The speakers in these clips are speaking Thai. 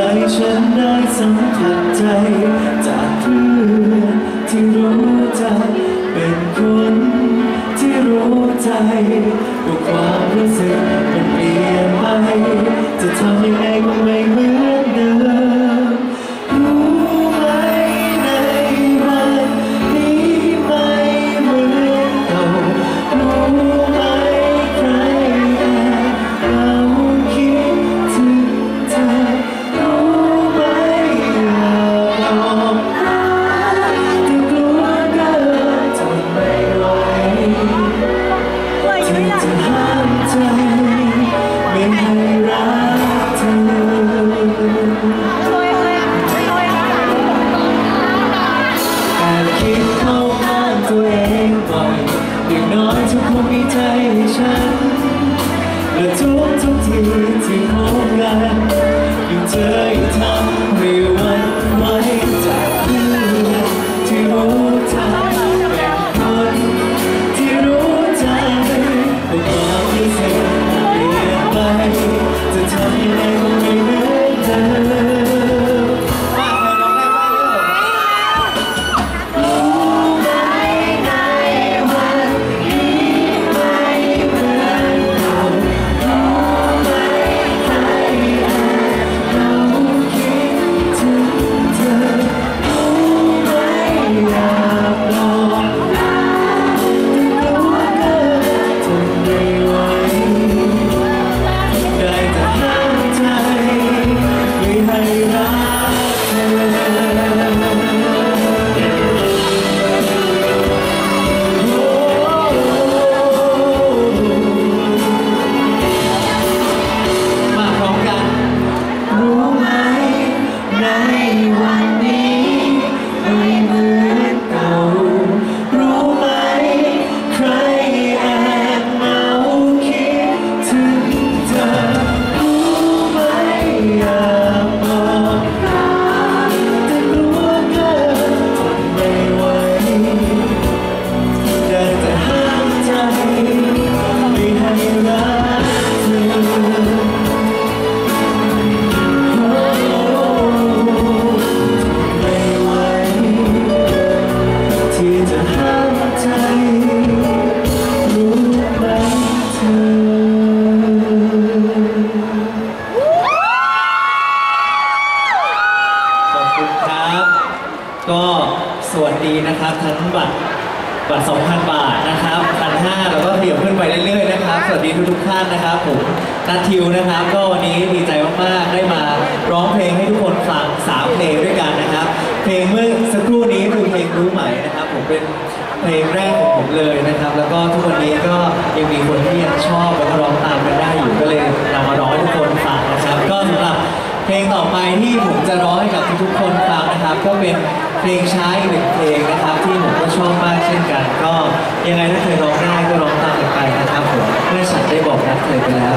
ให้ใจฉันได้สัมผัสใจ ทุกทีที่พบกันยังเจอยังทำให้ สวัสดีนะครับทั้งบัตรบัตร 2,000 บาทนะครับ1,500แล้วก็เดี่ยวขึ้นไปเรื่อยๆนะครับ สวัสดีทุกๆท่านนะครับ ผมนัททิวนะครับ ก็วันนี้ดีใจมากๆ ได้มาร้องเพลงให้ทุกคนฟัง3เพลงด้วยกันนะครับ เพลงเมื่อสักครู่นี้คือเพลงรู้ไหมนะครับ ผมเป็นเพลงแรกของผมเลยนะครับ แล้วก็ทุกวันนี้ก็ยังมีคนที่ยังชอบแล้วก็ร้องตามกันได้อยู่ก็เลยนำมาร้องให้ทุกคนฟังนะครับ ก็สำหรับ เพลงต่อไปที่ผมจะร้องให้กับทุกๆคนฟังนะครับ ก็เป็นเพลงช้าอีกหนึ่งเพลงนะครับ ที่ผมก็ชอบมากเช่นกัน ก็ยังไงถ้าเธอร้องได้ก็ร้องตามกันไปนะครับผมเมื่อฉันได้บอกรักเธอไปแล้ว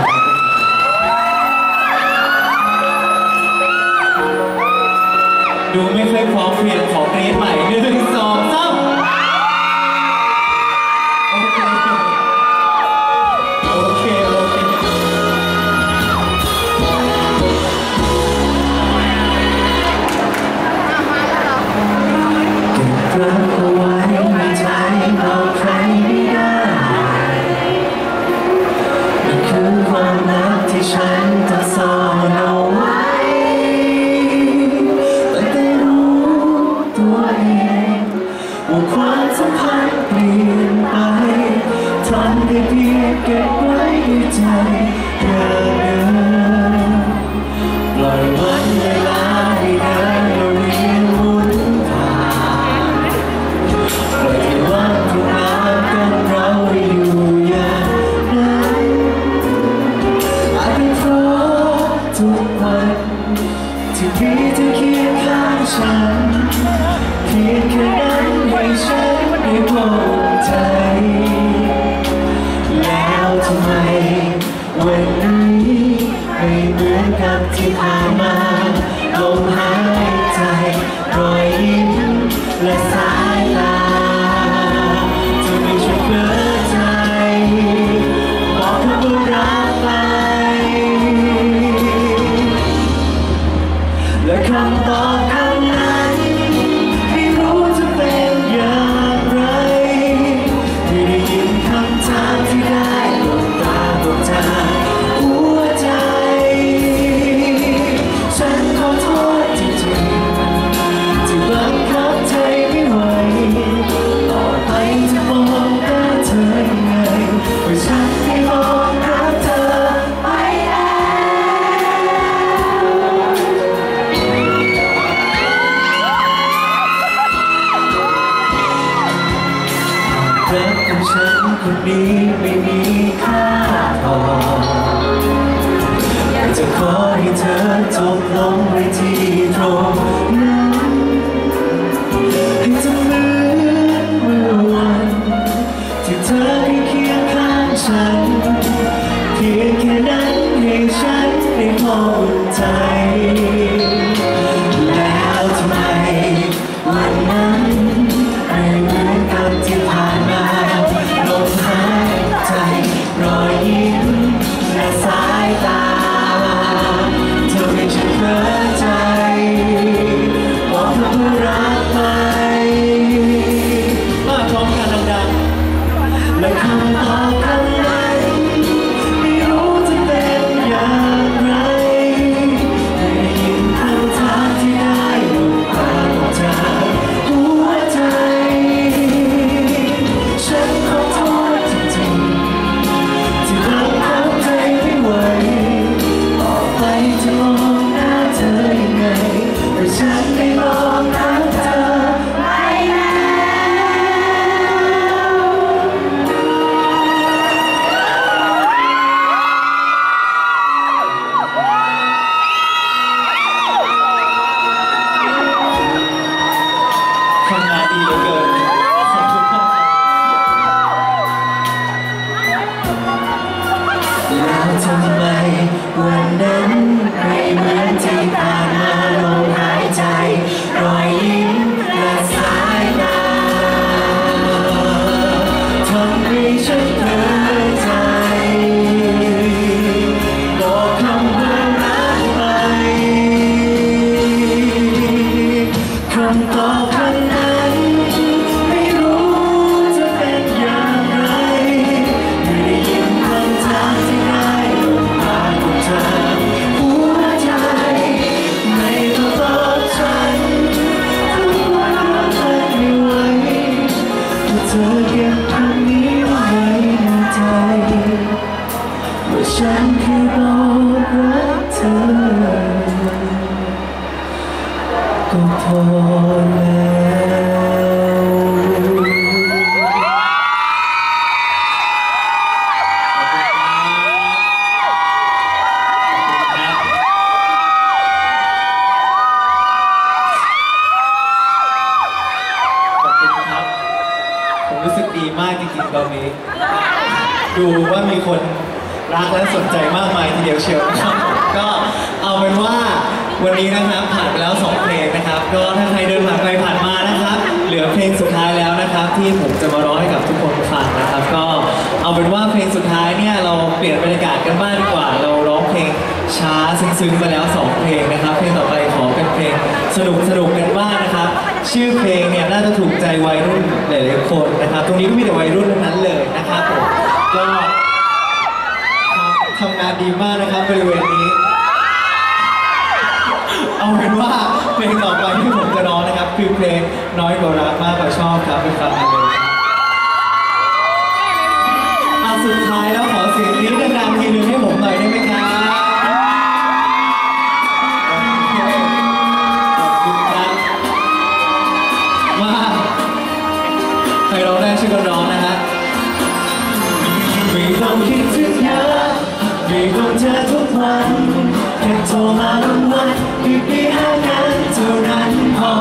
กับที่ผ่านมาลมหายใจรอยยิ้มและสายตา คนนี้ไม่มีค่าพออยากจะขอให้เธอจบลงในที่ รับผมรู้สึกดีมากจริงๆตอนนี้ ดูว่ามีคนรักและสนใจมากมายทีเดียวเชียวนะครับก็เอาเป็นว่าวันนี้นะครับผ่านไปแล้วสองเพลง ก็ถ้าใครเดินผ่านไปผ่านมานะครับ เหลือเพลงสุดท้ายแล้วนะครับ ที่ผมจะมาร้องให้กับทุกคนฟังนะครับ ก็เอาเป็นว่าเพลงสุดท้ายเนี่ยเราเปลี่ยนบรรยากาศกันบ้างดีกว่า เราร้องเพลงช้าซึ้งๆไปแล้วสองเพลงนะครับ เพลงต่อไปขอเป็นเพลงสนุกสนุกกันบ้างนะครับ ชื่อเพลงเนี่ยน่าจะถูกใจวัยรุ่นหลายๆคนนะครับ ตรงนี้ก็มีแต่วัยรุ่นทั้งนั้นเลยนะครับผมก็ทำงานดีมากนะครับบริเวณนี้ เอาเป็นว่าเพลงต่อไป น้อยกว่ารักมากกว่าชอบครับไปฟังกันเลยครับอะสุดท้ายแล้วขอเสียงนี้ดังๆทีนึงให้ผมหน่อยได้ไหมครับขอบคุณครับมาใครร้องได้ช่วยกันร้องนะฮะไม่ต้องคิดถึงเธอไม่ต้องเจอทุกวันแค่โทรมาวันวันหยุดได้ห้ากันเท่านั้นพอ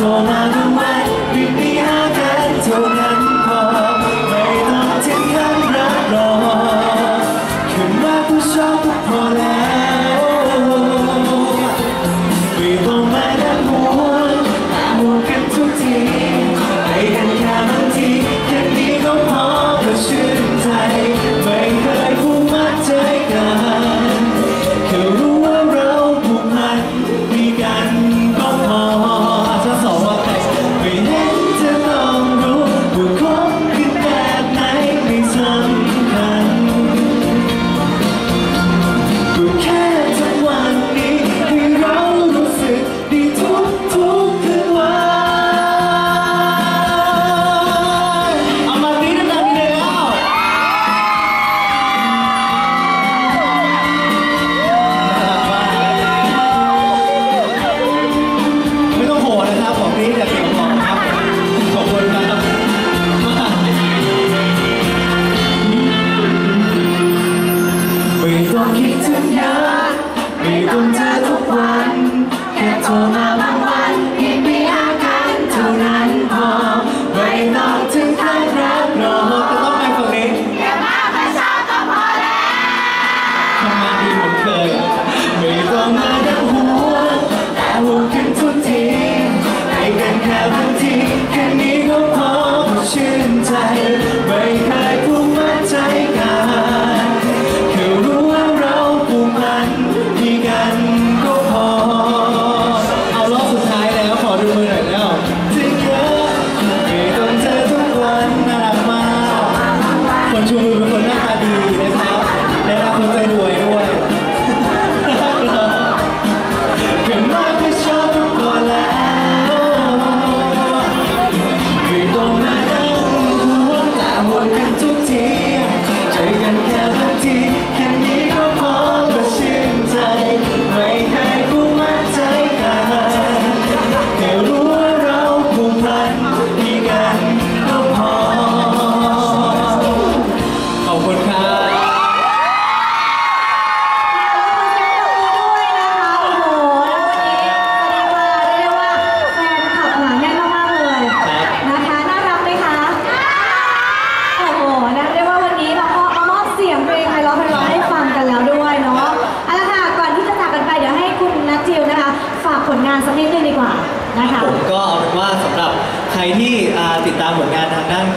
แค่โทรมาทุกวัน มานดีเหมือนเคยไม่ต้องมาดังหัวแต่หัวขึ้นทุกทีให้กันแค่บางทีแค่นี้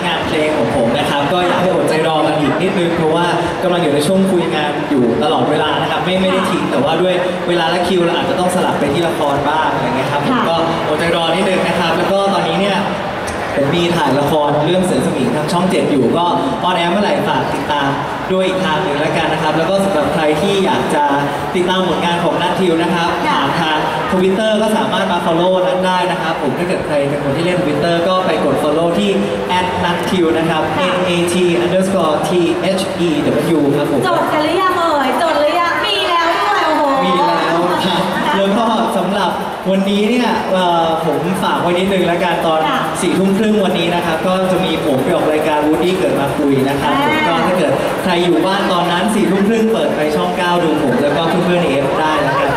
งานทางด้านงานเพลงของผมนะครับ ก็อยากให้อดใจรอกันอีกนิดนึงเพราะว่ากำลังอยู่ในช่วงคุยงานอยู่ตลอดเวลานะครับ ไม่ไม่ได้ทิ้งแต่ว่าด้วยเวลาและคิวเราอาจจะต้องสลับไปที่ละครบ้างอะไรเงี้ยครับผมค่ะก็อดใจรอนิดนึงนะครับ แล้วก็ตอนนี้เนี่ยผมมีถ่ายละครเรื่องเสือสมิงทางช่องเจ็ดอยู่ก็ออนแอร์เมื่อไหร่ฝากติดตามด้วยอีกทางหนึ่งแล้วกันนะครับ แล้วก็สำหรับใครที่อยากจะติดตามผลงานของนัททิวนะครับค่ะผ่านทางทวิตเตอร์ก็สามารถมา follow นัทได้นะครับ ผมถ้าเกิดใครเป็นคนที่เล่นทวิตเตอร์ก็ไปกด follow ที่ n a t t i w นะครับค่ะ n a t underscore t h e w ครับผมจดกันหรือยังเอ่ยจดหรือยังมีแล้วด้วยโอ้โห มีแล้วครับแล้วก็สำหรับวันนี้เนี่ยเอ่อผมฝากไว้นิดนึงแล้วกันตอนค่ะสี่ทุ่มครึ่งวันนี้นะครับ ก็จะมีผมไปออกรายการวูดดี้เกิดมาคุยนะครับอ่าผมก็ถ้าเกิดใครอยู่บ้านตอนนั้นสี่ทุ่มครึ่งเปิดไปช่อง 9 ดูผมแล้วก็เพื่อนๆเอฟได้แล้วกัน